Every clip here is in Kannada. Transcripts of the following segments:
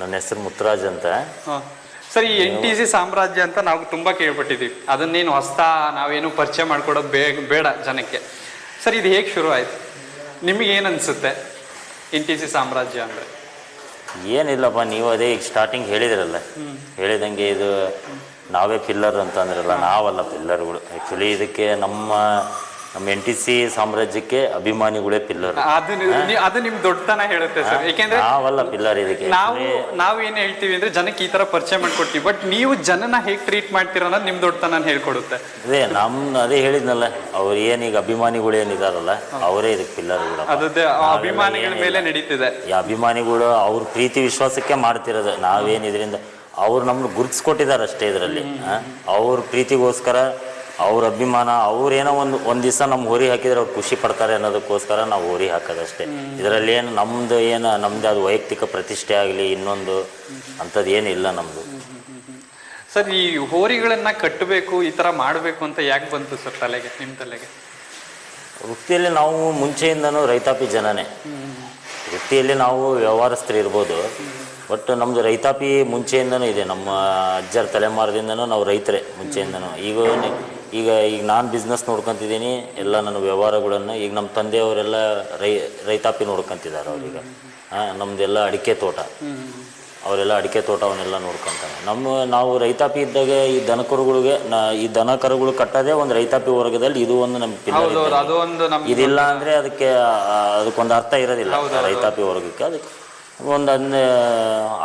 ನನ್ನ ಹೆಸರು ಮುತ್ತರಾಜ್ ಅಂತ. ಸರ್ ಈ ಎನ್ ಟಿ ಸಿ ಸಾಮ್ರಾಜ್ಯ ಅಂತ ನಾವು ತುಂಬಾ ಕೇಳ್ಪಟ್ಟಿದ್ದೀವಿ. ಅದನ್ನೇನು ಹೊಸ್ತ ನಾವೇನು ಪರಿಚಯ ಮಾಡ್ಕೊಡೋದು ಬೇಗ ಬೇಡ ಜನಕ್ಕೆ. ಸರ್ ಇದು ಹೇಗೆ ಶುರು ಆಯ್ತು? ನಿಮಗೆ ಏನು ಅನ್ಸುತ್ತೆ ಎನ್ ಟಿ ಸಿ ಸಾಮ್ರಾಜ್ಯ ಅಂದರೆ? ಏನಿಲ್ಲಪ್ಪ ನೀವು ಅದೇ ಈಗ ಸ್ಟಾರ್ಟಿಂಗ್ ಹೇಳಿದ್ರಲ್ಲ. ಹೇಳಿದಂಗೆ ಇದು ನಾವೇ ಪಿಲ್ಲರ್ ಅಂತ ಅಂದ್ರಲ್ಲ ನಾವಲ್ಲ ಪಿಲ್ಲರ್ಗಳು ಆ್ಯಕ್ಚುಲಿ ಇದಕ್ಕೆ ನಮ್ಮ ನಮ್ಮ ಎನ್ ಟಿ ಸಿ ಸಾಮ್ರಾಜ್ಯಕ್ಕೆ ಅಭಿಮಾನಿಗಳೇ ಪಿಲ್ಲರ್. ಅದು ನಿಮ್ ದೊಡ್ಡತನ ಹೇಳುತ್ತೆ ಸರ್. ಯಾಕೆಂದ್ರೆ ನಾವಲ್ಲ ಪಿಲ್ಲರ್ ಇದಕ್ಕೆ. ನಾವು ನಾವು ಏನ್ ಹೇಳ್ತೀವಿ ಅಂದ್ರೆ ಜನಕ್ಕೆ ಈ ತರ ಪರಿಚಯ ಮಾಡ್ಕೊಡ್ತೀವಿ. ಬಟ್ ನೀವು ಜನನ ಹೇಗ್ ಟ್ರೀಟ್ ಮಾಡ್ತೀರ ಅನ್ನೋದು ನಿಮ್ ದೊಡ್ಡತನ ಹೇಳ್ಕೊಡುತ್ತೆ. ಅದೇ ನಮ್ ಅದೇ ಹೇಳಿದ್ನಲ್ಲ ಅವ್ರು ಈಗ ಅಭಿಮಾನಿಗಳು ಏನಿದಾರಲ್ಲ ಅವರೇ ಇದಕ್ಕೆ ಪಿಲ್ಲರ್ಗಳು ಅದೇ ಅಭಿಮಾನಿಗಳ ಮೇಲೆ ನಡೀತಿದೆ. ಈ ಅಭಿಮಾನಿಗಳು ಅವ್ರ ಪ್ರೀತಿ ವಿಶ್ವಾಸಕ್ಕೆ ಮಾಡ್ತಿರೋದು. ನಾವೇನು ಇದರಿಂದ ಅವ್ರು ನಮ್ಮನ್ನು ಗುರುತಿಸ್ಕೊಟ್ಟಿದ್ದಾರೆ ಅಷ್ಟೇ ಇದರಲ್ಲಿ ಅವ್ರ ಪ್ರೀತಿಗೋಸ್ಕರ ಅವ್ರ ಅಭಿಮಾನ ಅವ್ರೇನೋ ಒಂದು ಒಂದು ದಿವಸ ನಮ್ಮ ಹೋರಿ ಹಾಕಿದ್ರೆ ಅವ್ರು ಖುಷಿ ಪಡ್ತಾರೆ ಅನ್ನೋದಕ್ಕೋಸ್ಕರ ನಾವು ಹೋರಿ ಹಾಕೋದಷ್ಟೇ. ಇದರಲ್ಲಿ ಏನು ನಮ್ದು ಏನು ನಮ್ದು ಅದು ವೈಯಕ್ತಿಕ ಪ್ರತಿಷ್ಠೆ ಆಗಲಿ ಇನ್ನೊಂದು ಅಂಥದ್ದು ಏನಿಲ್ಲ ನಮ್ಮದು ಸರ್ ಈ ಹೋರಿಗಳನ್ನ ಕಟ್ಟಬೇಕು ಈ ತರ ಮಾಡಬೇಕು ಅಂತ ಯಾಕೆ ಬಂತು ಸರ್ ತಲೆಗೆ ನಿಮ್ ತಲೆಗೆ? ವೃತ್ತಿಯಲ್ಲಿ ನಾವು ಮುಂಚೆಯಿಂದನೂ ರೈತಾಪಿ ಜನನೇ. ವೃತ್ತಿಯಲ್ಲಿ ನಾವು ವ್ಯವಹಾರಸ್ಥರು ಇರ್ಬೋದು. ಬಟ್ ನಮ್ಮದು ರೈತಾಪಿ ಮುಂಚೆಯಿಂದನೂ ಇದೆ. ನಮ್ಮ ಅಜ್ಜರ ತಲೆಮಾರದಿಂದನೂ ನಾವು ರೈತರೇ ಮುಂಚೆಯಿಂದನೂ. ಈಗ ಈಗ ಈಗ ನಾನು ಬಿಸ್ನೆಸ್ ನೋಡ್ಕೊತಿದ್ದೀನಿ ಎಲ್ಲ ನನ್ನ ವ್ಯವಹಾರಗಳನ್ನು ಈಗ ನಮ್ಮ ತಂದೆಯವರೆಲ್ಲ ರೈ ರೈತಾಪಿ ನೋಡ್ಕೊತಿದ್ದಾರೆ ಅವ್ರೀಗ. ಹಾಂ ನಮ್ಮದೆಲ್ಲ ಅಡಿಕೆ ತೋಟ. ಅವರೆಲ್ಲ ಅಡಿಕೆ ತೋಟವನ್ನೆಲ್ಲ ನೋಡ್ಕೊತಾರೆ. ನಮ್ಮ ನಾವು ರೈತಾಪಿ ಇದ್ದಾಗ ಈ ದನಕರುಗಳಿಗೆ ನಾ ಈ ದನ ಕರುಗಳು ಕಟ್ಟೋದೇ ಒಂದು ರೈತಾಪಿ ವರ್ಗದಲ್ಲಿ ಇದು ಒಂದು ನಮ್ಮ ಇದಿಲ್ಲ ಅಂದ್ರೆ ಅದಕ್ಕೆ ಅದಕ್ಕೊಂದು ಅರ್ಥ ಇರೋದಿಲ್ಲ ರೈತಾಪಿ ವರ್ಗಕ್ಕೆ. ಅದಕ್ಕೆ ಒಂದು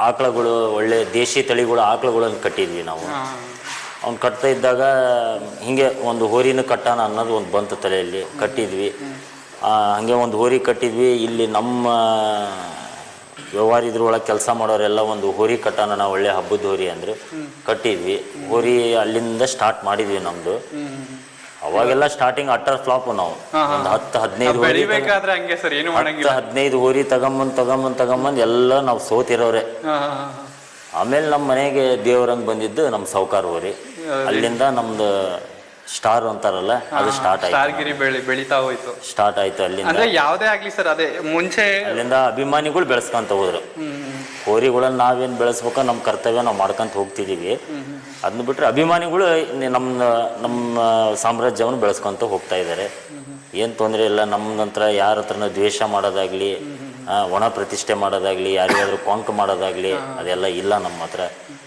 ಆಕಳಗಳು ಒಳ್ಳೆ ದೇಶಿ ತಳಿಗಳು ಆಕಳಗಳನ್ನು ಕಟ್ಟಿದ್ವಿ ನಾವು. ಅವ್ನು ಕಟ್ತಾ ಇದ್ದಾಗ ಹಿಂಗೆ ಒಂದು ಹೋರಿನ ಕಟ್ಟಾನ ಅನ್ನೋದು ಒಂದು ಬಂತು ತಲೆಯಲ್ಲಿ ಕಟ್ಟಿದ್ವಿ. ಆ, ಹಂಗೆ ಒಂದು ಹೋರಿ ಕಟ್ಟಿದ್ವಿ. ಇಲ್ಲಿ ನಮ್ಮ ವ್ಯವಹಾರ ಇದ್ರೊಳಗೆ ಕೆಲಸ ಮಾಡೋರೆಲ್ಲ ಒಂದು ಹೋರಿ ಕಟ್ಟಾನ ನಾವು ಒಳ್ಳೆ ಹಬ್ಬದ ಹೋರಿ ಅಂದ್ರೆ. ಕಟ್ಟಿದ್ವಿ. ಹೋರಿ ಅಲ್ಲಿಂದ ಸ್ಟಾರ್ಟ್ ಮಾಡಿದ್ವಿ ನಮ್ಮದು ಅವಾಗೆಲ್ಲ ಸ್ಟಾರ್ಟಿಂಗ್ ಅಟ್ಟರ್ ಫ್ಲಾಪ್ ನಾವು. ಒಂದು ಹತ್ತು ಹದಿನೈದು ಹೋರಿ ಹತ್ತು ಹದಿನೈದು ಹೋರಿ ತಗೊಂಬಂದು ತಗೊಂಬಂದು ತಗೊಂಬಂದು ಎಲ್ಲ ನಾವು ಸೋತಿರೋರೆ. ಆಮೇಲೆ ನಮ್ಮ ಮನೆಗೆ ದೇವ್ರಂಗೆ ಬಂದಿದ್ದು ನಮ್ಮ ಸೌಕಾರ ಹೋರಿ. ಅಲ್ಲಿಂದ ನಮ್ದು ಸ್ಟಾರ್ ಅಂತಾರಲ್ಲ ಅದು ಸ್ಟಾರ್ಟ್ ಆಯ್ತು ಸ್ಟಾರ್ಗಿರಿ ಬೆಳಿ ಬೆಳಿತಾ ಹೋಯ್ತು. ಸ್ಟಾರ್ಟ್ ಆಯ್ತು ಅಲ್ಲಿಂದ. ಅಂದ್ರೆ ಯಾವ್ದೇ ಆಗ್ಲಿ ಸರ್ ಅದೇ ಮುಂಚೆ ಅಲ್ಲಿಂದ ಅಭಿಮಾನಿಗಳು ಬೆಳೆಸ್ಕೊಂತ ಹೋದ್ರು. ಹೋರಿಗಳನ್ನ ನಾವೇನ್ ಬೆಳೆಸ್ಬೇಕೋ ನಮ್ಮ ಕರ್ತವ್ಯ ನಾವು ಮಾಡ್ಕೊಂತ ಹೋಗ್ತಿದೀವಿ. ಅದನ್ನ ಬಿಟ್ರೆ ಅಭಿಮಾನಿಗಳು ನಮ್ ನಮ್ಮ ನಮ್ಮ ಸಾಮ್ರಾಜ್ಯವನ್ನು ಬೆಳೆಸ್ಕೊಂತ ಹೋಗ್ತಾ ಇದ್ದಾರೆ ಏನ್ ತೊಂದರೆ ಇಲ್ಲ ನಮ್ ನಂತರ ಯಾರ ಹತ್ರನ ದ್ವೇಷ ಮಾಡೋದಾಗ್ಲಿ ಆ, ಒಣ ಪ್ರತಿಷ್ಠೆ ಮಾಡೋದಾಗ್ಲಿ ಯಾರಿಗಾದ್ರೂ ಕೊಂಕ್ ಮಾಡೋದಾಗ್ಲಿ ಅದೆಲ್ಲ ಇಲ್ಲ ನಮ್ಮ ಹತ್ರ.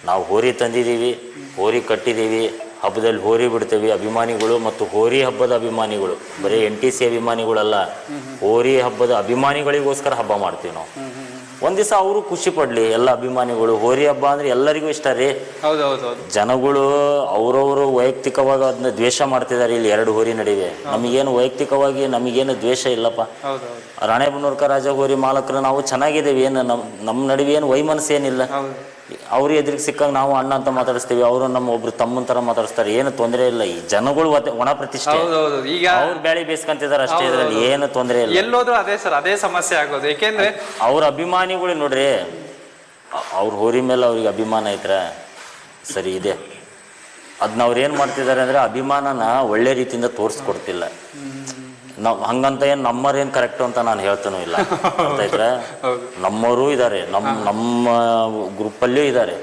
ನಾವು ಹೋರಿ ತಂದಿದ್ದೀವಿ ಹೋರಿ ಕಟ್ಟಿದ್ದೀವಿ ಹಬ್ಬದಲ್ಲಿ ಹೋರಿ ಬಿಡ್ತೀವಿ ಅಭಿಮಾನಿಗಳು ಮತ್ತು ಹೋರಿ ಹಬ್ಬದ ಅಭಿಮಾನಿಗಳು. ಬರೀ ಎನ್ ಟಿ ಸಿ ಅಭಿಮಾನಿಗಳಲ್ಲ ಹೋರಿ ಹಬ್ಬದ ಅಭಿಮಾನಿಗಳಿಗೋಸ್ಕರ ಹಬ್ಬ ಮಾಡ್ತೀವಿ ನಾವು. ಒಂದ್ ದಿವಸ ಅವರು ಖುಷಿ ಪಡ್ಲಿ ಎಲ್ಲ ಅಭಿಮಾನಿಗಳು ಹೋರಿ ಹಬ್ಬ ಅಂದ್ರೆ ಎಲ್ಲರಿಗೂ ಇಷ್ಟ ರೀ. ಜನಗಳು ಅವರವರು ವೈಯಕ್ತಿಕವಾಗಿ ಅದನ್ನ ದ್ವೇಷ ಮಾಡ್ತಿದ್ದಾರೆ ಇಲ್ಲಿ ಎರಡು ಹೋರಿ ನಡುವೆ. ನಮಗೇನು ವೈಯಕ್ತಿಕವಾಗಿ ನಮಗೇನು ದ್ವೇಷ ಇಲ್ಲಪ್ಪ. ರಾಣೆ ರಾಣೆಬೆನ್ನೂರ್ಕ ರಾಜ ಹೋರಿ ಮಾಲಕರು ನಾವು ಚೆನ್ನಾಗಿದ್ದೇವೆ ಏನು ನಮ್ಮ ನಮ್ಮ ನಡುವೆ ಏನು ವೈಮನಸ್ಸೇನಿಲ್ಲ. ಅವ್ರ ಎದುರಿಗೆ ಸಿಕ್ಕಾಗ ನಾವು ಅಣ್ಣ ಅಂತ ಮಾತಾಡಿಸ್ತೀವಿ ಅವರು ನಮ್ಮ ಒಬ್ರು ತಮ್ಮನ ತರ ಮಾತಾಡಿಸ್ತಾರೆ ಏನು ತೊಂದರೆ ಇಲ್ಲ. ಈ ಜನಗಳು ಒಣ ಪ್ರತಿಷ್ಠೆ. ಹೌದೌದು ಈಗ ಅವ್ರು ಬ್ಯಾಳಿ ಬೇಸ್ಕಂತಿದ್ದಾರೆ ಅಷ್ಟೇ ಇದರಲ್ಲಿ ಏನು ತೊಂದರೆ ಇಲ್ಲ. ಎಲ್ಲೋದ್ರು ಅದೇ ಸರ್ ಅದೇ ಸಮಸ್ಯೆ ಆಗೋದು. ಏಕೆಂದ್ರೆ ಅವ್ರ ಅಭಿಮಾನಿಗಳು ನೋಡ್ರಿ ಅವ್ರ ಹೋರಿ ಮೇಲೆ ಅವ್ರಿಗೆ ಅಭಿಮಾನ ಐತ್ರ ಸರಿ ಇದೆ. ಅದನ್ನ ಅವ್ರು ಏನು ಮಾಡ್ತಿದ್ದಾರೆ ಅಂದ್ರೆ ಅಭಿಮಾನನ ಒಳ್ಳೆ ರೀತಿಯಿಂದ ತೋರಿಸ್ಕೊಡ್ತಿಲ್ಲ. ನಾವು ಹಂಗಂತ ಏನು ನಮ್ಮರೇನು ಕರೆಕ್ಟು ಅಂತ ನಾನು ಹೇಳ್ತಾನೂ ಇಲ್ಲ. ಅರ್ಥ ಐತ್ರ ನಮ್ಮವರು ಇದ್ದಾರೆ ನಮ್ಮ ನಮ್ಮ ಗ್ರೂಪಲ್ಲೂ ಇದ್ದಾರೆ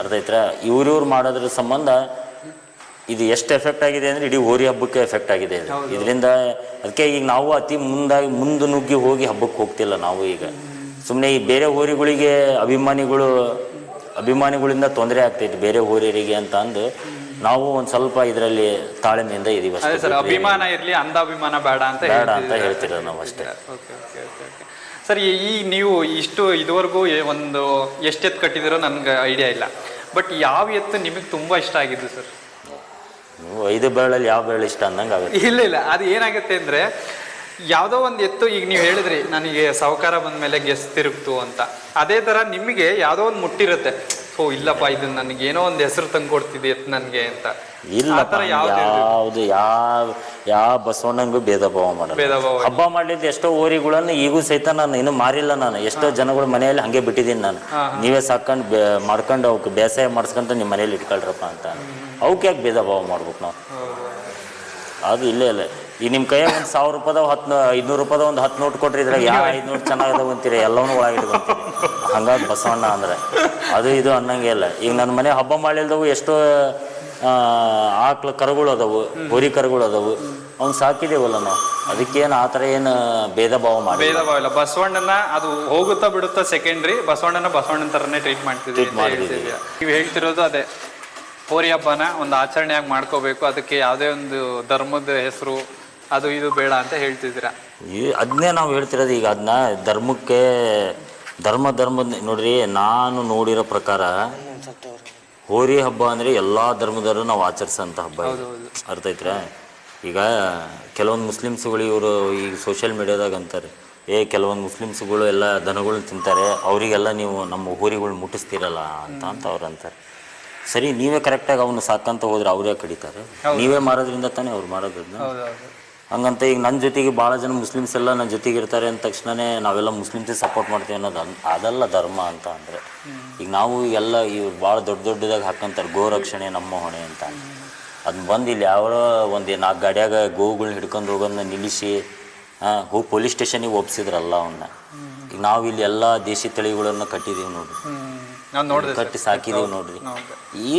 ಅರ್ಥ ಐತ್ರ ಇವ್ರಿವ್ರು ಮಾಡೋದ್ರ ಸಂಬಂಧ ಇದು ಎಷ್ಟು ಎಫೆಕ್ಟ್ ಆಗಿದೆ ಅಂದರೆ ಇಡೀ ಹೋರಿ ಹಬ್ಬಕ್ಕೆ ಎಫೆಕ್ಟ್ ಆಗಿದೆ ಇದು. ಇದರಿಂದ ಅದಕ್ಕೆ ಈಗ ನಾವು ಅತಿ ಮುಂದಾಗಿ ಮುಂದೆ ನುಗ್ಗಿ ಹೋಗಿ ಹಬ್ಬಕ್ಕೆ ಹೋಗ್ತಿಲ್ಲ ನಾವು ಈಗ. ಸುಮ್ಮನೆ ಈ ಬೇರೆ ಹೋರಿಗಳಿಗೆ ಅಭಿಮಾನಿಗಳು ಅಭಿಮಾನಿಗಳಿಂದ ತೊಂದರೆ ಆಗ್ತೈತಿ ಬೇರೆ ಹೋರಿಯರಿಗೆ ಅಂತ ಅಂದು. ನಾವು ಒಂದ್ ಸ್ವಲ್ಪ ಇದರಲ್ಲಿ ತಾಳ್ಮೆಯಿಂದ ಇದೀವಿ ಅದೇ ಸರ್ ಅಭಿಮಾನ ಇರಲಿ ಅಂಧಾಭಿಮಾನ ಬೇಡ ಅಂತ ಬೇಡ ಅಂತ ಹೇಳ್ತಿದ್ದೀರಾ. ಹೇಳ್ತಿರೋದು ನಾವು ಅಷ್ಟೇ. Okay okay okay okay sir ಈ ಈ ನೀವು ಇಷ್ಟು ಇದುವರೆಗೂ ಏ- ಒಂದು ಎಷ್ಟು ಎತ್ತು ಕಟ್ಟಿದಿರೋ ನನ್ಗೆ ಐಡಿಯಾ ಇಲ್ಲ. ಬಟ್ ಯಾವ ಎತ್ತು ನಿಮಗೆ ತುಂಬಾ ಇಷ್ಟ ಆಗಿದ್ದು ಸರ್? ನೀವು ಐದು ಬೆರಳಲ್ಲಿ ಯಾವ ಬೆರಳು ಇಷ್ಟ ಅಂದಂಗೆ ಆಗುತ್ತೆ. ಇಲ್ಲ ಇಲ್ಲ. ಅದು ಏನಾಗುತ್ತೆ ಅಂದ್ರೆ ಯಾವುದೋ ಒಂದು ಎತ್ತು ಈಗ ನೀವು ಹೇಳಿದ್ರಿ ನನಗೆ ಸಾಹುಕಾರ ಬಂದ್ಮೇಲೆ ಗೆಸ್ ತಿರುಗ್ತು ಅಂತ. ಅದೇ ತರ ನಿಮಗೆ ಯಾವುದೋ ಒಂದು ಮುಟ್ಟಿರುತ್ತೆ. ಓ ಇಲ್ಲಪ್ಪ ಇದು ನನಗೆ ಏನೋ ಒಂದು ಹೆಸರು ತಂದು ಕೊಡ್ತಿದೆ ನನಗೆ ಅಂತ. ಇಲ್ಲ ಯಾವ್ದು ಯಾವ ಯಾವ ಬಸವಣ್ಣಂಗೂ ಭೇದ ಭಾವ ಮಾಡಲ್ಲ. ಹಬ್ಬ ಮಾಡ್ಲಿದ್ದು ಎಷ್ಟೋ ಊರಿಗಳನ್ನ ಈಗೂ ಸಹಿತ ನಾನು ಇನ್ನೂ ಮಾರಿಲ್ಲ ನಾನು. ಎಷ್ಟೋ ಜನಗಳು ಮನೆಯಲ್ಲಿ ಹಂಗೆ ಬಿಟ್ಟಿದ್ದೀನಿ ನಾನು. ನೀವೇ ಸಾಕೊಂಡು ಮಾಡ್ಕೊಂಡು ಅವಕ್ಕೆ ಬೇಸಾಯ ಮಾಡಿಸ್ಕೊಂತ ನಿಮ್ಮ ಮನೇಲಿ ಇಟ್ಕೊಳ್ರಪ್ಪ ಅಂತ. ಅವಕ್ಕೆ ಯಾಕೆ ಭೇದ ಭಾವ ಮಾಡ್ಬೇಕು ನಾವು? ಅದು ಇಲ್ಲೇ ಇಲ್ಲ ಈ ನಿಮ್ಮ ಕೈಯಾಗ ಒಂದು ಸಾವಿರ ರೂಪಾಯ್ದ ಹತ್ತು ಐದ್ನೂರು ರೂಪಾಯ್ದ ಒಂದು ಹತ್ತು ನೋಟ್ ಕೊಟ್ರಿ ಇದ್ರಾಗ ಯಾವ ಐದ್ನೂರು ಚೆನ್ನಾಗದ ಅಂತೀರಿ? ಎಲ್ಲವನ್ನೂ ಒಳಗಿಟ್ಕೊಂತೀರಿ. ಹಂಗಾಗಿ ಬಸವಣ್ಣ ಅಂದ್ರೆ. ಅದು ಇದು ಅನ್ನಂಗೆ ಇಲ್ಲ. ಈಗ ನನ್ನ ಮನೆ ಹಬ್ಬ ಮಾಡಿಲ್ದವು ಎಷ್ಟೋ ಆಕ್ಳ ಕರುಗಳು ಅದಾವು ಹೋರಿ ಕರುಗಳು ಅದಾವು. ಅವ್ನು ಸಾಕಿದೇವಲ್ಲ ನಾವು. ಅದಕ್ಕೇನು ಆ ಥರ ಏನು ಭೇದ ಭಾವ ಮಾಡಿ ಭೇದ ಭಾವ ಇಲ್ಲ. ಬಸವಣ್ಣನ ಅದು ಹೋಗುತ್ತಾ ಬಿಡುತ್ತಾ ಸೆಕೆಂಡ್ರಿ ಬಸವಣ್ಣನ ಬಸವಣ್ಣನ ತರನೇ ಟ್ರೀಟ್ ಮಾಡ್ತಿದ್ವಿ. ನೀವು ಹೇಳ್ತಿರೋದು ಅದೇ. ಹೋರಿ ಹಬ್ಬನ ಒಂದು ಆಚರಣೆಯಾಗಿ ಮಾಡ್ಕೋಬೇಕು. ಅದಕ್ಕೆ ಯಾವುದೇ ಒಂದು ಧರ್ಮದ ಹೆಸರು ಅದು ಇದು ಬೇಡ ಅಂತ ಹೇಳ್ತಿದ್ದೀರಾ? ಈ ಅದನ್ನೇ ನಾವು ಹೇಳ್ತಿರೋದು. ಈಗ ಅದನ್ನ ಧರ್ಮಕ್ಕೆ ಧರ್ಮ ಧರ್ಮದ ನೋಡ್ರಿ ನಾನು ನೋಡಿರೋ ಪ್ರಕಾರ ಹೋರಿ ಹಬ್ಬ ಅಂದ್ರೆ ಎಲ್ಲಾ ಧರ್ಮದವರು ನಾವು ಆಚರಿಸೋಂಥ ಹಬ್ಬ. ಅರ್ಥ ಐತ್ರ? ಈಗ ಕೆಲವೊಂದು ಮುಸ್ಲಿಮ್ಸ್ಗಳು ಇವರು ಈಗ ಸೋಷಿಯಲ್ ಮೀಡಿಯಾದಾಗ ಅಂತಾರೆ ಏ ಕೆಲವೊಂದು ಮುಸ್ಲಿಮ್ಸ್ಗಳು ಎಲ್ಲ ದನಗಳನ್ನ ತಿಂತಾರೆ ಅವರಿಗೆಲ್ಲ ನೀವು ನಮ್ಮ ಹೋರಿಗಳು ಮುಟ್ಟಿಸ್ತೀರಲ್ಲ ಅಂತ ಅಂತ ಅವ್ರು ಅಂತಾರೆ. ಸರಿ ನೀವೇ ಕರೆಕ್ಟಾಗಿ ಅವನು ಸಾಕಂತ ಹೋದ್ರೆ ಅವರೇ ಕಡಿತಾರೆ. ನೀವೇ ಮಾರೋದ್ರಿಂದ ತಾನೇ ಅವ್ರು ಮಾರೋದ್ರಿಂದ? ಹಂಗಂತ ಈಗ ನನ್ನ ಜೊತೆಗೆ ಭಾಳ ಜನ ಮುಸ್ಲಿಮ್ಸ್ ಎಲ್ಲ ನನ್ನ ಜೊತೆಗೆ ಇರ್ತಾರೆ ಅಂದ ತಕ್ಷಣನೇ ನಾವೆಲ್ಲ ಮುಸ್ಲಿಮ್ಸಿಗೆ ಸಪೋರ್ಟ್ ಮಾಡ್ತೀವಿ ಅನ್ನೋದು ಅದೆಲ್ಲ ಧರ್ಮ ಅಂತ ಅಂದರೆ. ಈಗ ನಾವು ಎಲ್ಲ ಇವ್ರು ಭಾಳ ದೊಡ್ಡ ದೊಡ್ಡದಾಗಿ ಹಾಕಂತಾರೆ ಗೋ ರಕ್ಷಣೆ ನಮ್ಮ ಹೊಣೆ ಅಂತ ಅದನ್ನ ಬಂದು ಇಲ್ಲಿ ಯಾವ ಒಂದು ನಾಲ್ಕು ಗಾಡಿಯಾಗ ಗೋವುಗಳ್ನ ಹಿಡ್ಕೊಂಡು ಹೋಗೋದನ್ನ ನಿಲ್ಲಿಸಿ ಹೋ ಹೋಗಿ ಪೊಲೀಸ್ ಸ್ಟೇಷನಿಗೆ ಒಪ್ಸಿದ್ರಲ್ಲ ಅವನ್ನ ಈಗ ನಾವು ಇಲ್ಲಿ ಎಲ್ಲ ದೇಶಿ ತಳಿಗಳನ್ನು ಕಟ್ಟಿದ್ದೀವಿ ನೋಡ್ರಿ. ಕಟ್ಟಿ ಸಾಕಿದೀವಿ ನೋಡ್ರಿ. ಈ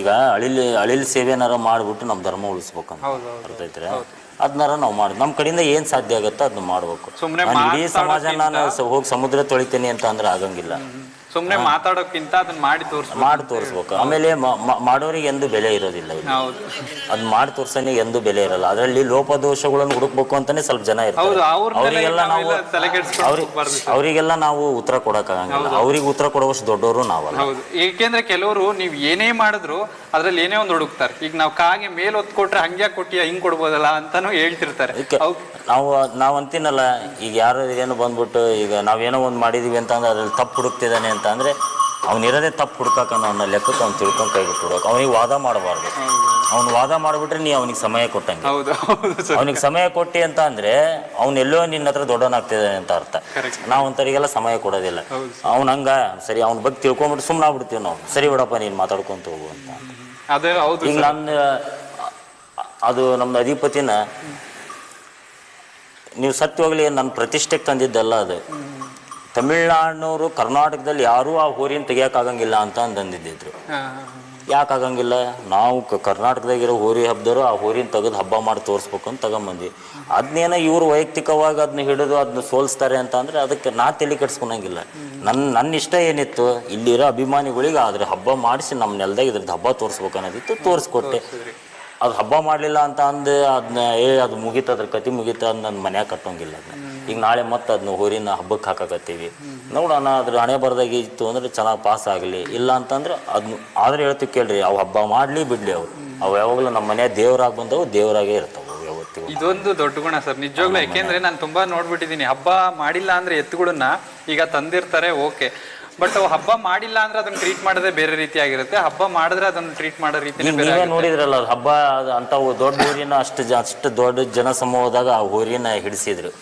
ಈಗ ಅಳಿಲ್ ಅಳಿಲ್ ಸೇವೆನಾರ ಮಾಡಿಬಿಟ್ಟು ನಮ್ಮ ಧರ್ಮ ಉಳಿಸ್ಬೇಕಂತ. ಅರ್ಥ ಐತ್ರಿ ಅದನ್ನಾರ ನಾವು ಮಾಡ ನಮ್ಮ ಕಡೆಯಿಂದ ಏನು ಸಾಧ್ಯ ಆಗುತ್ತೋ ಅದನ್ನ ಮಾಡಬೇಕು. ಸುಮ್ಮನೆ ನಾನು ಇಡೀ ಸಮಾಜ ನಾನು ಹೋಗಿ ಸಮುದ್ರ ತೊಳಿತೀನಿ ಅಂತ ಅಂದ್ರೆ ಆಗಂಗಿಲ್ಲ. ಸುಮ್ಮನೆ ಮಾತಾಡೋಕ್ಕಿಂತ ಅದನ್ನ ಮಾಡಿ ತೋರಿಸ್ಬೇಕು ಮಾಡಿ ತೋರಿಸ್ಬೇಕು. ಆಮೇಲೆ ಮಾಡೋರಿಗೆ ಎಂದು ಬೆಲೆ ಇರೋದಿಲ್ಲ ಇಲ್ಲಿ. ಹೌದು. ಅದ್ ಮಾಡಿ ತೋರ್ಸನೆ ಎಂದು ಬೆಲೆ ಇರಲ್ಲ. ಅದರಲ್ಲಿ ಲೋಪದೋಷಗಳನ್ನು ಹುಡುಕ್ಬೇಕು ಅಂತಾನೆ ಸ್ವಲ್ಪ ಜನ ಇರ್ತಾರೆ. ಅವರಿಗೆಲ್ಲ ನಾವು ತಲೆ ಕೆಡಿಸ್ಕೊಂಡು ಅವ್ರಿ ಹೋಗ್ಬಾರ್ದು ಅವರಿಗೆಲ್ಲ ನಾವು ಉತ್ತರ ಕೊಡಕ್ಕಾಗಂಗಿಲ್ಲ. ಅವ್ರಿಗೆ ಉತ್ತರ ಕೊಡುವಷ್ಟು ದೊಡ್ಡವರು ನಾವಲ್ಲ. ಹೌದು. ಏಕೆಂದ್ರೆ ಕೆಲವರು ನೀವು ಏನೇ ಮಾಡಿದ್ರು ಅದ್ರಲ್ಲಿ ಏನೇ ಒಂದು ಹುಡುಕ್ತಾರೆ. ಈಗ ನಾವು ಕಾಗೆ ಮೇಲ್ ಒತ್ತು ಕೊಟ್ರೆ ಹಂಗೆ ಕೊಟ್ಟಿಯ ಹಿಂಗ್ ಕೊಡ್ಬೋದಲ್ಲ ಅಂತಾನು ಹೇಳ್ತಿರ್ತಾರೆ. ಅದಕ್ಕೆ ಅವ್- ನಾವು ನಾವು ಅಂತೀನಲ್ಲ ಈಗ ಯಾರು ಏನೋ ಬಂದ್ಬಿಟ್ಟು ಈಗ ನಾವೇನೋ ಒಂದು ಮಾಡಿದೀವಿ ಅಂತಂದ್ರೆ ಅದ್ರಲ್ಲಿ ತಪ್ಪು ಹುಡುಕ್ತಿದ್ದಾನೆ ಅಂತ. ಅಂದ್ರೆ ಅವ್ನಿರೋದೇ ತಪ್ಪು ಹುಡ್ಕಕ್ಕೆ ಅನ್ನೋ ಲೆಕ್ಕಕ್ಕೆ ಅವ್ನು ತಿಳ್ಕೊಂಡು ಕೈ ಬಿಟ್ಬಿಡ್ಬೇಕು ಅವನಿಗೆ ವಾದ ಮಾಡಬಾರ್ದು. ಅವ್ನು ವಾದ ಮಾಡಿಬಿಟ್ರೆ ನೀ ಅವನಿಗೆ ಸಮಯ ಕೊಟ್ಟಂಗೆ. ಅವನಿಗೆ ಸಮಯ ಕೊಟ್ಟಿ ಅಂತ ಅಂದರೆ ಎಲ್ಲೋ ನಿನ್ನ ಹತ್ರ ದೊಡ್ಡವನಾಗ್ತಿದ್ದಾನೆ ಅಂತ ಅರ್ಥ. ನಾವು ಅಂತರಿಗೆಲ್ಲ ಸಮಯ ಕೊಡೋದಿಲ್ಲ. ಅವ್ನು ಹಂಗ ಸರಿ ಅವ್ನ ಬಗ್ಗೆ ತಿಳ್ಕೊಂಬಿಟ್ಟು ಸುಮ್ಮನೆ ಆಗ್ಬಿಡ್ತೀವಿ ನಾವು. ಸರಿ ಬಿಡಪ್ಪ ನೀನು ಮಾತಾಡ್ಕೊಂತ ಹೋಗು ಅಂತ. ಈಗ. ನನ್ನ ಅದು ನಮ್ಮ ಅಧಿಪತಿನ ನೀವು ಸತ್ಯವಾಗ್ಲಿ ನನ್ನ ಪ್ರತಿಷ್ಠೆಗೆ ತಂದಿದ್ದಲ್ಲ ಅದು. ತಮಿಳ್ನಾಡಿನವರು ಕರ್ನಾಟಕದಲ್ಲಿ ಯಾರೂ ಆ ಹೋರಿನ ತೆಗಿಯೋಕ್ಕಾಗಂಗಿಲ್ಲ ಅಂತ ಅಂದಿದ್ದಿದ್ರು ಯಾಕಾಗಂಗಿಲ್ಲ ಯಾಕೆ ಆಗಂಗಿಲ್ಲ ನಾವು ಕರ್ನಾಟಕದಾಗಿರೋ ಹೋರಿ ಹಬ್ಬದವರು ಆ ಹೋರಿನ ತೆಗೆದು ಹಬ್ಬ ಮಾಡಿ ತೋರಿಸ್ಬೇಕು ಅಂತ ತಗೊಂಬಂದ್ವಿ. ಅದನ್ನೇನೋ ಇವರು ವೈಯಕ್ತಿಕವಾಗಿ ಅದನ್ನ ಹಿಡಿದು ಅದನ್ನ ಸೋಲಿಸ್ತಾರೆ ಅಂತ ಅಂದರೆ ಅದಕ್ಕೆ ನಾ ತಲೆ ಕೆಡ್ಸ್ಕೊಳಂಗಿಲ್ಲ ನನ್ನ ನನ್ನ ಇಷ್ಟ ಏನಿತ್ತು ಇಲ್ಲಿರೋ ಅಭಿಮಾನಿಗಳಿಗೆ ಅದ್ರ ಹಬ್ಬ ಮಾಡಿಸಿ ನಮ್ಮ ನೆಲದಾಗ ಇದ್ರದ್ದು ಹಬ್ಬ ತೋರಿಸ್ಬೇಕು ಅನ್ನೋದಿತ್ತು ತೋರಿಸ್ಕೊಟ್ಟೆ. ಅದು ಹಬ್ಬ ಮಾಡಲಿಲ್ಲ ಅಂತ ಅಂದು ಅದನ್ನ ಏ ಅದು ಮುಗೀತು ಅದ್ರ ಕತಿ ಮುಗೀತು ಅದು ನನ್ನ ಮನ್ಯಾಗ ಕಟ್ಟೋಂಗಿಲ್ಲ ಅದನ್ನ ಈಗ ನಾಳೆ ಮತ್ತೆ ಅದನ್ನ ಹೋರಿನ ಹಬ್ಬಕ್ಕೆ ಹಾಕಾಕತ್ತೀವಿ. ನೋಡೋಣ ಅದ್ರ ಹಣೆ ಬರ್ದಾಗ ಇತ್ತು ಅಂದ್ರೆ ಚೆನ್ನಾಗಿ ಪಾಸ್ ಆಗಲಿ. ಇಲ್ಲ ಅಂತಂದ್ರೆ ಅದನ್ನ ಆದ್ರೆ ಹೇಳ್ತೀವಿ ಕೇಳ್ರಿ ಅವು ಹಬ್ಬ ಮಾಡಲಿ ಬಿಡ್ಲಿ ಅವು ಅವು ಯಾವಾಗಲೂ ನಮ್ಮ ಮನೆ ದೇವರಾಗಿ ಬಂದವು ದೇವರಾಗೇ ಇರ್ತಾವೆ ಯಾವತ್ತಿಗೂ. ಇದೊಂದು ದೊಡ್ಡ ಗುಣ ಸರ್ ನಿಜವಾಗ್ಲೂ. ಯಾಕೆಂದ್ರೆ ನಾನು ತುಂಬಾ ನೋಡ್ಬಿಟ್ಟಿದೀನಿ ಹಬ್ಬ ಮಾಡಿಲ್ಲ ಅಂದ್ರೆ ಎತ್ತುಗಳನ್ನ ಈಗ ತಂದಿರ್ತಾರೆ ಓಕೆ. ಬಟ್ ಹಬ್ಬ ಮಾಡಿಲ್ಲ ಅಂದ್ರೆ ಅದನ್ನ ಟ್ರೀಟ್ ಮಾಡೋದೇ ಬೇರೆ ರೀತಿ ಆಗಿರುತ್ತೆ. ಹಬ್ಬ ಮಾಡಿದ್ರೆ ಅದನ್ನ ಟ್ರೀಟ್ ಮಾಡೋ ರೀತಿ ನೀವೇ. ನೋಡಿದ್ರಲ್ಲ ಹಬ್ಬ ಅಂತ ದೊಡ್ಡ ಊರಿನ ಅಷ್ಟು ಅಷ್ಟು ದೊಡ್ಡ ಜನ ಸಮೂಹದಾಗ ಆ ಹೋರಿನ ಹಿಡಿಸಿದ್ರು.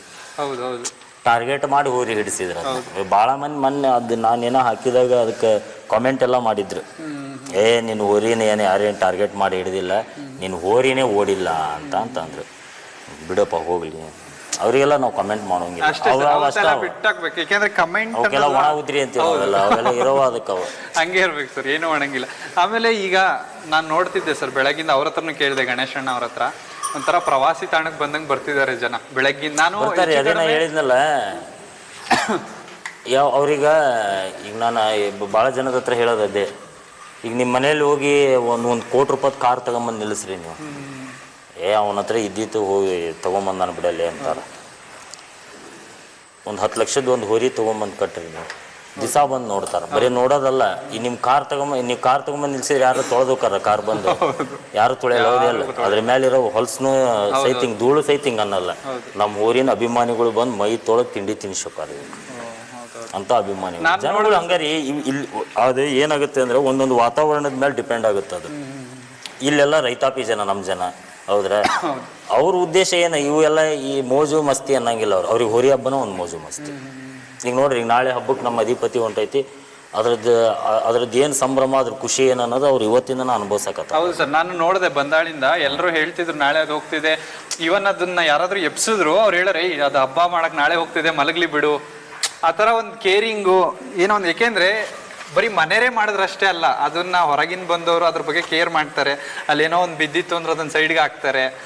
ಟಾರ್ಗೆಟ್ ಮಾಡಿ ಹೋರಿ ಹಿಡಿಸಿದ್ರು ಬಹಳ ಭಾಳ ಮಂದಿ ಮೊನ್ನೆ ಅದು ನಾನೇನೋ ಹಾಕಿದಾಗ ಅದಕ್ಕೆ ಕಾಮೆಂಟ್ ಎಲ್ಲ ಮಾಡಿದ್ರು. ಏ ನಿನ್ನ ಹೋರಿನ ಏನು ಯಾರೇನು ಟಾರ್ಗೆಟ್ ಮಾಡಿ ಹಿಡಿದಿಲ್ಲ ನಿನ್ನ ಹೋರಿನೇ ಓಡಿಲ್ಲ ಅಂತ ಅಂತಂದ್ರು. ಬಿಡಪ್ಪ ಹೋಗ್ಲಿ. ಅವರಿಗೆಲ್ಲ ನಾವು ಕಮೆಂಟ್ ಮಾಡೋಂಗಿಲ್ಲ. ಅಷ್ಟೇ ಅವು ಸರ್ ಅವು ಅಷ್ಟೇ ಅವತ್ತೆಲ್ಲ ಅವು. ಬಿಟ್ಟಾಕ್ಬೇಕು. ಯಾಕೆಂದ್ರೆ ಕಮೆಂಟ್ ಅವಕ್ಕೆಲ್ಲ ಒಣ ಉದ್ರಿ ಅಂತೀವಿ ಅವೆಲ್ಲ ಅವೆಲ್ಲ ಇರೋವ ಅದಕ್ಕೆ ಅವು ಹಂಗೆ ಇರ್ಬೇಕು ಸರ್ ಏನು ಮಾಡಂಗಿಲ್ಲ ಆಮೇಲೆ ಈಗ ನಾನು ನೋಡ್ತಿದ್ದೆ ಸರ್ ಬೆಳಗಿಂದ ಅವ್ರ ಹತ್ರನೂ ಕೇಳಿದೆ ಗಣೇಶಣ್ಣ ಅವ್ರ ಹತ್ರ. ಒಂಥರ ಪ್ರವಾಸಿ ತಾಣಕ್ಕೆ ಬಂದಂಗೆ ಬರ್ತಿದ್ದಾರೆ ಜನ. ಬೆಳಗ್ಗಿಂದ ನಾನು ಬರ್ತಾರೆ ಹೆಚ್ಚು ಅದೇ ನಾ ಕಡಿಮೆ- ಹೇಳಿದ್ನಲ್ಲ. ಯಾವ ಅವ್ರೀಗ ಈಗ ನಾನು ಭಾಳ ಜನದ ಹತ್ರ ಹೇಳೋದು ಅದೇ ಈಗ ನಿಮ್ಮ ಮನೇಲಿ ಹೋಗಿ ಒಂದು ಒಂದು ಕೋಟಿ ರೂಪಾಯಿ ಕಾರ್ ತಗೊಂಬಂದು ನಿಲ್ಲಿಸ್ರಿ ನೀವು. ಏ ಅವನ ಹತ್ರ ಇದ್ದಿತ್ತು ಹೋಗಿ ತೊಗೊಂಬಂದು ನಾನು ಬಿಡಲ್ಲಿ ಅಂತಾರೆ. ಒಂದು ಹತ್ತು ಲಕ್ಷದ ಒಂದು ಹೋರಿ ತೊಗೊಂಬಂದು ಕಟ್ಟಿರಿ ನೀವು. ದಿವಸ ಬಂದು ನೋಡ್ತಾರೆ. ಬರೀ ನೋಡೋದಲ್ಲ ಈ ನಿಮ್ಮ ಕಾರ್ ತಗೊಂಬ ನೀವು ಕಾರ್ ತೊಗೊಂಬಂದು ನಿಲ್ಸಿದ್ರೆ ಯಾರು ತೊಳೆದೋಕಾರ ಕಾರ್ ಬಂದು? ಯಾರು ತೊಳೆಯಲ್ಲ? ಅಲ್ಲ ಅದ್ರ ಮೇಲಿರೋ ಹೊಲ್ಸ್ನೂ ಸೈತಿಂಗ್ ಧೂಳು ಸೈತಿಂಗ್ ಅನ್ನಲ್ಲ. ನಮ್ಮ ಊರಿನ ಅಭಿಮಾನಿಗಳು ಬಂದು ಮೈ ತೊಳೆದು ತಿಂಡಿ ತಿನ್ಸೋಕಾರ ಅಂತ ಅಭಿಮಾನಿಗಳು. ನಾನ್ ಜನಗಳು ಹಂಗಾರಿ ಇಲ್ಲಿ ಅದು ಏನಾಗುತ್ತೆ ಅಂದ್ರೆ ಒಂದೊಂದು ವಾತಾವರಣದ ಮೇಲೆ ಡಿಪೆಂಡ್ ಆಗುತ್ತೆ ಅದು. ಇಲ್ಲೆಲ್ಲ ರೈತಾಪಿ ಜನ ನಮ್ಮ ಜನ. ಹೌದ್ರ? ಅವ್ರ ಉದ್ದೇಶ ಏನು? ಇವು ಎಲ್ಲ ಈ ಮೋಜು ಮಸ್ತಿ ಅನ್ನಂಗಿಲ್ಲ ಅವ್ರು. ಅವ್ರಿಗೆ ಹೋರಿ ಹಬ್ಬನೂ ಒಂದು ಮೋಜು ಮಸ್ತಿ. ಈಗ ನೋಡ್ರಿ ಈಗ ನಾಳೆ ಹಬ್ಬಕ್ಕೆ ನಮ್ಮ ಅಧಿಪತಿ ಹೊಂಟೈತಿ. ಅದ್ರದ್ದು ಅದ್ರದ್ದು ಏನು ಸಂಭ್ರಮ ಅದ್ರ ಖುಷಿ ಏನು ಅನ್ನೋದು ಅವ್ರು ಇವತ್ತಿಂದ ಅನುಭವಿಸಕತ್ತ ಹೌದು ಸರ್ ನಾನು ನೋಡಿದೆ ಬಂದಾಳಿಂದ ಎಲ್ಲರೂ ಹೇಳ್ತಿದ್ರು ನಾಳೆ ಅದು ಹೋಗ್ತಿದೆ. ಇವನ್ ಅದನ್ನ ಯಾರಾದ್ರೂ ಎಪ್ಸಿದ್ರು ಅವ್ರು ಹೇಳರೆ "ಏಯ್, ಅದು ಹಬ್ಬ ಮಾಡಕ್ ನಾಳೆ ಹೋಗ್ತಿದೆ ಮಲಗ್ಲಿ ಬಿಡು. ಆ ಥರ ಒಂದು ಕೇರಿಂಗು ಏನೋ ಒಂದು ಏಕೆಂದ್ರೆ ಬರೀ ಮನೆಯೇ ಮಾಡಿದ್ರಷ್ಟೇ ಅಲ್ಲ, ಅದನ್ನ ಹೊರಗಿನ ಬಂದವರು ಅದ್ರ ಬಗ್ಗೆ ಕೇರ್ ಮಾಡ್ತಾರೆ. ಅಲ್ಲೇನೋ ಒಂದು ಬಿದ್ದಿತ್ತು ಅಂದ್ರೆ ಅದನ್ನ ಸೈಡ್ಗೆ ಹಾಕ್ತಾರೆ.